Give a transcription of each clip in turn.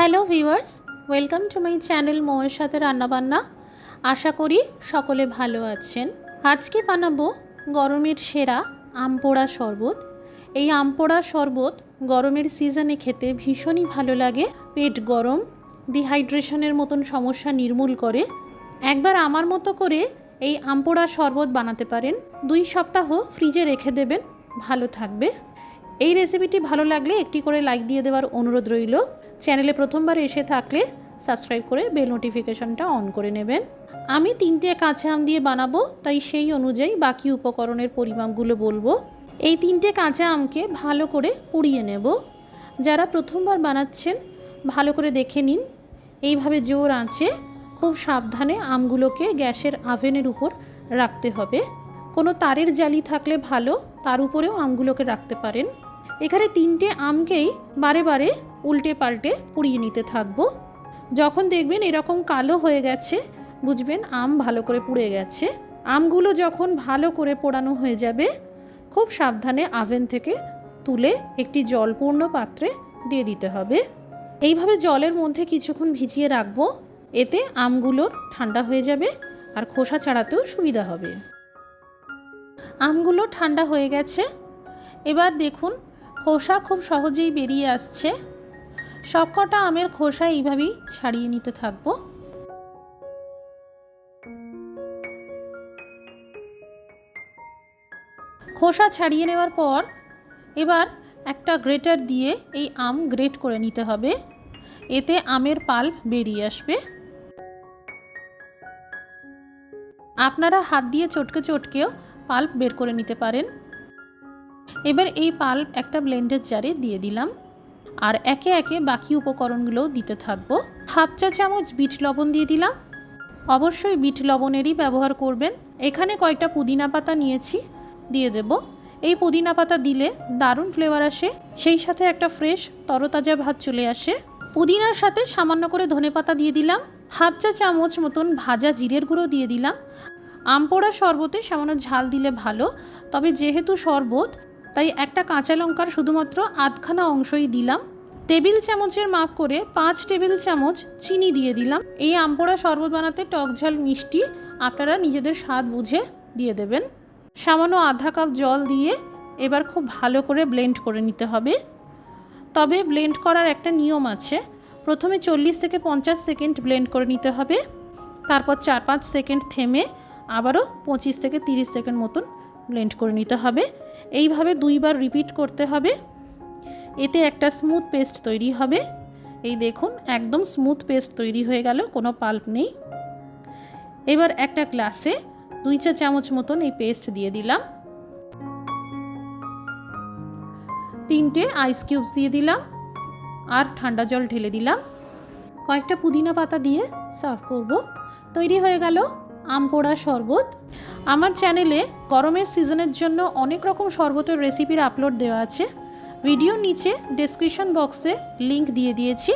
Hello viewers, welcome to my channel মৌয়ের সাথে রান্নাবান্না। আশা করি সকলে ভালো আছেন। আজকে বানাবো গরমের সেরা আম পোড়া শরবত। এই আম পোড়া শরবত গরমের সিজনে খেতে ভীষণই ভালো লাগে। পেট গরম, ডিহাইড্রেশনের মতন সমস্যা নির্মূল করে। একবার আমার মতো করে এই আম পোড়া শরবত বানাতে পারেন। দুই সপ্তাহ ফ্রিজে রেখে দেবেন। ভালো থাকবে। এই রেসিপিটি ভালো লাগলে একটি করে লাইক দিয়ে দেওয়ার অনুরোধ রইল। চ্যানেলে প্রথমবার এসে থাকলে সাবস্ক্রাইব করে বেল নোটিফিকেশনটা অন করে নেবেন। আমি তিনটে কাঁচা আম দিয়ে বানাবো, তাই সেই অনুযায়ী বাকি উপকরণের পরিমাপগুলো বলব। এই তিনটে কাঁচা আমকে ভালো করে পুড়িয়ে নেব। যারা প্রথমবার বানাচ্ছেন, ভালো করে দেখে নিন। এইভাবে জোর আঁচে খুব সাবধানে আমগুলোকে গ্যাসের আভেনের উপর রাখতে হবে। কোনো তারের জালি থাকলে ভালো, তার উপরেও আমগুলোকে রাখতে পারেন। এখানে তিনটে আমকেই বারে বারে উল্টে পাল্টে পুড়িয়ে নিতে থাকব। যখন দেখবেন এরকম কালো হয়ে গেছে, বুঝবেন আম ভালো করে পুড়ে গেছে। আমগুলো যখন ভালো করে পোড়ানো হয়ে যাবে, খুব সাবধানে আভেন থেকে তুলে একটি জলপূর্ণ পাত্রে দিয়ে দিতে হবে। এইভাবে জলের মধ্যে কিছুক্ষণ ভিজিয়ে রাখব, এতে আমগুলোর ঠান্ডা হয়ে যাবে আর খোসা ছাড়াতেও সুবিধা হবে। আমগুলো ঠান্ডা হয়ে গেছে। এবার দেখুন, খোসা খুব সহজেই বেরিয়ে আসছে। সবকটা আমের খোসা এইভাবেই ছাড়িয়ে নিতে থাকব। খোসা ছাড়িয়ে নেওয়ার পর এবার একটা গ্রেটার দিয়ে এই আম গ্রেট করে নিতে হবে। এতে আমের পাল্প বেরিয়ে আসবে। আপনারা হাত দিয়ে চটকে চটকেও পাল্প বের করে নিতে পারেন। এবার এই পাল্প একটা ব্লেন্ডের জারে দিয়ে দিলাম। আর একে একে বাকি উপকরণগুলোও দিতে থাকব। হাফ চা চামচ বিট লবণ দিয়ে দিলাম। অবশ্যই বিট লবণেরই ব্যবহার করবেন। এখানে কয়েকটা পুদিনা পাতা নিয়েছি, দিয়ে দেব। এই পুদিনা পাতা দিলে দারুণ ফ্লেভার আসে। সেই সাথে একটা ফ্রেশ তরতাজা ভাত চলে আসে। পুদিনার সাথে সামান্য করে ধনে পাতা দিয়ে দিলাম। হাফ চা চামচ মতন ভাজা জিরের গুঁড়ো দিয়ে দিলাম। আম পোড়া শরবতে সামান্য ঝাল দিলে ভালো, তবে যেহেতু শরবত তাই একটা কাঁচা লঙ্কার শুধুমাত্র আধখানা অংশই দিলাম। টেবিল চামচের মাপ করে পাঁচ টেবিল চামচ চিনি দিয়ে দিলাম। এই আমপোড়া শরবত বানাতে টক ঝাল মিষ্টি আপনারা নিজেদের স্বাদ বুঝে দিয়ে দেবেন। সামান্য আধা কাপ জল দিয়ে এবার খুব ভালো করে ব্লেন্ড করে নিতে হবে। তবে ব্লেন্ড করার একটা নিয়ম আছে। প্রথমে চল্লিশ থেকে পঞ্চাশ সেকেন্ড ব্লেন্ড করে নিতে হবে। তারপর চার পাঁচ সেকেন্ড থেমে আবারও পঁচিশ থেকে তিরিশ সেকেন্ড মতন ব্লেন্ড করে নিতে হবে। এইভাবে দুইবার রিপিট করতে হবে। এতে একটা স্মুথ পেস্ট তৈরি হবে। এই দেখুন, একদম স্মুথ পেস্ট তৈরি হয়ে গেল, কোনো পাল্প নেই। এবার একটা গ্লাসে দুই চা চামচ মতন এই পেস্ট দিয়ে দিলাম। তিনটে আইস কিউবস দিয়ে দিলাম আর ঠান্ডা জল ঢেলে দিলাম। কয়েকটা পুদিনা পাতা দিয়ে সার্ভ করব। তৈরি হয়ে গেল আম পোড়া শরবত। আমার চ্যানেলে গরমের সিজনের জন্য অনেক রকম শরবতের রেসিপির আপলোড দেওয়া আছে। ভিডিওর নিচে ডেসক্রিপশন বক্সে লিংক দিয়ে দিয়েছি।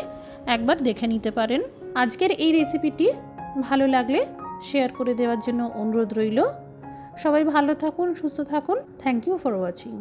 একবার দেখে নিতে পারেন। আজকের এই রেসিপিটি ভালো লাগলে শেয়ার করে দেওয়ার জন্য অনুরোধ রইল। সবাই ভালো থাকুন, সুস্থ থাকুন। Thank you for watching